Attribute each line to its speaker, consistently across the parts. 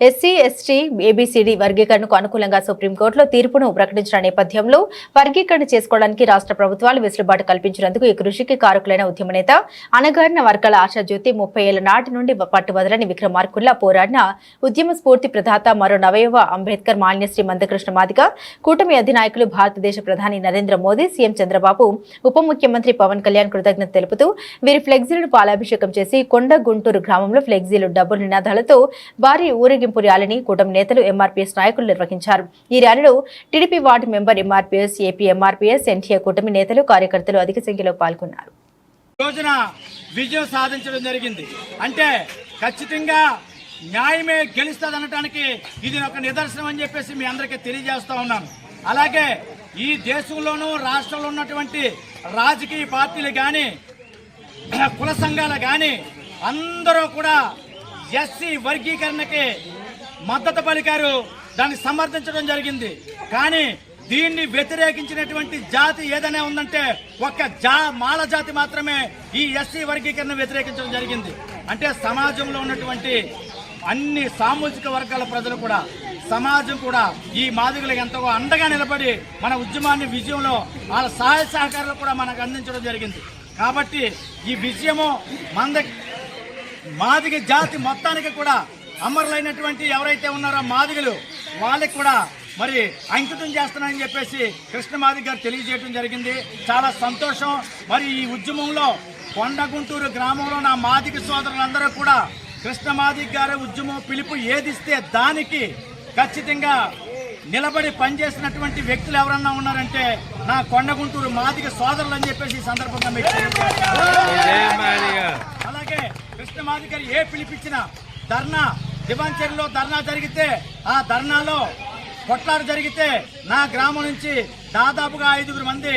Speaker 1: SC ST ABCD వర్గీకరణకు అనుకూలంగా సుప్రీంకోర్టులో తీర్పును ప్రకటించిన నేపథ్యంలో వర్గీకరణ చేసుకోవడానికి రాష్ట్ర ప్రభుత్వాలు వెసులుబాటు కల్పించినందుకు ఈ కృషికి కారకులైన ఉద్యమ నేత అనగారిన వర్గాల ఆశాజ్యోతి ముప్పై ఏళ్ళ నాటి నుండి పట్టువదలని విక్రమార్కుల్లా పోరాడిన ఉద్యమ స్ఫూర్తి ప్రదాత మరో నవయవ అంబేద్కర్ మాన్యశ్రీ మందకృష్ణ మాదిగ కూటమి అధినాయకులు భారతదేశ ప్రధాని నరేంద్ర మోదీ సీఎం చంద్రబాబు ఉప ముఖ్యమంత్రి పవన్ కళ్యాణ్ కృతజ్ఞత తెలుపుతూ వీరి ఫ్లెక్సీలను పాలాభిషేకం చేసి కొండ గుంటూరు గ్రామంలో ఫ్లెక్సీలు డబ్బు నినాదాలతో భారీ ఊరేగింపు ర్యాలీని కూటమి నేతలు ఎంఆర్పీఎస్ నాయకులు నిర్వహించారు. ఈ ర్యాలీలో TDP ward member MRPS AP MRPS NDA కూటమి నేతలు కార్యకర్తలు అధిక సంఖ్యలో పాల్గొన్నారు.
Speaker 2: రోజున విజయం సాధించడం జరిగింది. అంటే ఖచ్చితంగా న్యాయమే గెలుస్తుంది అనటానికి ఇది ఒక నిదర్శనం అని చెప్పేసి మీ అందరికీ తెలియజేస్తా ఉన్నాను. అలాగే ఈ దేశంలోనూ రాష్ట్రంలో ఉన్నటువంటి రాజకీయ పార్టీలు కానీ కుల సంఘాలు కానీ అందరూ కూడా ఎస్సీ వర్గీకరణకి మద్దతు పలికారు. దాన్ని సమర్థించడం జరిగింది. కానీ దీన్ని వ్యతిరేకించినటువంటి జాతి ఏదైనా ఉందంటే ఒక్క జా మాల జాతి మాత్రమే ఈ ఎస్సీ వర్గీకరణ వ్యతిరేకించడం జరిగింది. అంటే సమాజంలో ఉన్నటువంటి అన్ని సామాజిక వర్గాల ప్రజలు కూడా సమాజం కూడా ఈ మాదిగలకు ఎంతగా అండగా నిలబడి మన ఉద్యమాన్ని విజయంలో వాళ్ళ సహాయ సహకారాలు కూడా మనకు అందించడం జరిగింది. కాబట్టి ఈ విజయము మనకి మాదిగ జాతి మొత్తానికి కూడా అమరులైనటువంటి ఎవరైతే ఉన్నారో మాదిగలు వాళ్ళకి కూడా మరి అంకితం చేస్తున్నారని చెప్పేసి కృష్ణమాది గారు తెలియజేయడం జరిగింది. చాలా సంతోషం. మరి ఈ ఉద్యమంలో కొండ గుంటూరు గ్రామంలో నా మాదిగ సోదరులందరూ కూడా కృష్ణమాది గారి ఉద్యమం పిలుపు ఏదిస్తే దానికి ఖచ్చితంగా నిలబడి పనిచేసినటువంటి వ్యక్తులు ఎవరన్నా ఉన్నారంటే నా కొండగుంటూరు మాదిక సోదరులు అని చెప్పేసి ఈ సందర్భంగా మీకు అలాగే కృష్ణమాది మాదికర్ ఏ పిలిపించినా ధర్నా దివాంచరిలో ధర్నా జరిగితే ఆ ధర్నాలో కొట్లాడు జరిగితే నా గ్రామం నుంచి దాదాపుగా ఐదుగురు మంది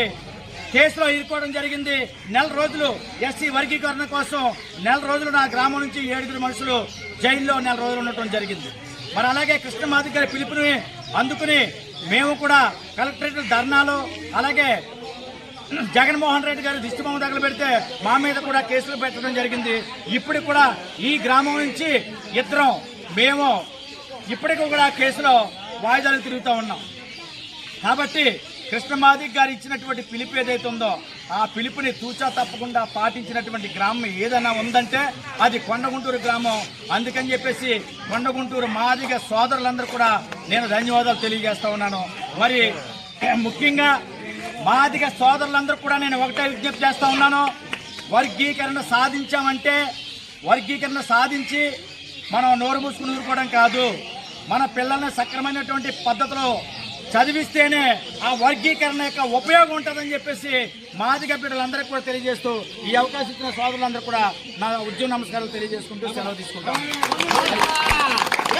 Speaker 2: కేసులో ఇరుకోవడం జరిగింది. నెల రోజులు ఎస్సీ వర్గీకరణ కోసం నెల రోజులు నా గ్రామం నుంచి ఏడుగురు మనుషులు జైల్లో నెల రోజులు ఉండటం జరిగింది. మరి అలాగే కృష్ణమాది గారి పిలుపుని అందుకుని మేము కూడా కలెక్టరేట్ ధర్నాలు అలాగే జగన్మోహన్ రెడ్డి గారు దిష్టిబొమ్మ తగలబెడితే మా మీద కూడా కేసులు పెట్టడం జరిగింది. ఇప్పుడు కూడా ఈ గ్రామం నుంచి ఇద్దరం మేము ఇప్పటికీ కూడా కేసులో వాయిదాలు తిరుగుతూ ఉన్నాం. కాబట్టి కృష్ణమాదిక్ గారు ఇచ్చినటువంటి పిలుపు ఏదైతే ఉందో ఆ పిలుపుని తూచా తప్పకుండా పాటించినటువంటి గ్రామం ఏదైనా ఉందంటే అది కొండగుంటూరు గ్రామం. అందుకని చెప్పేసి కొండగుంటూరు మాదిగ సోదరులందరూ కూడా నేను ధన్యవాదాలు తెలియజేస్తా ఉన్నాను. మరి ముఖ్యంగా మాదిగ సోదరులందరూ కూడా నేను ఒకటే విజ్ఞప్తి చేస్తా ఉన్నాను. వర్గీకరణ సాధించామంటే వర్గీకరణ సాధించి మనం నోరు మూసుకుని ఊరుకోవడం కాదు. మన పిల్లల్ని సక్రమైనటువంటి పద్ధతిలో చదివిస్తేనే ఆ వర్గీకరణ యొక్క ఉపయోగం ఉంటుందని చెప్పేసి మాదిగ బిడ్డలందరికీ కూడా తెలియజేస్తూ ఈ అవకాశం ఇచ్చిన సోదరులందరూ కూడా నా ఉద్యోగ నమస్కారాలు తెలియజేసుకుంటూ సెలవు తీసుకుంటాం.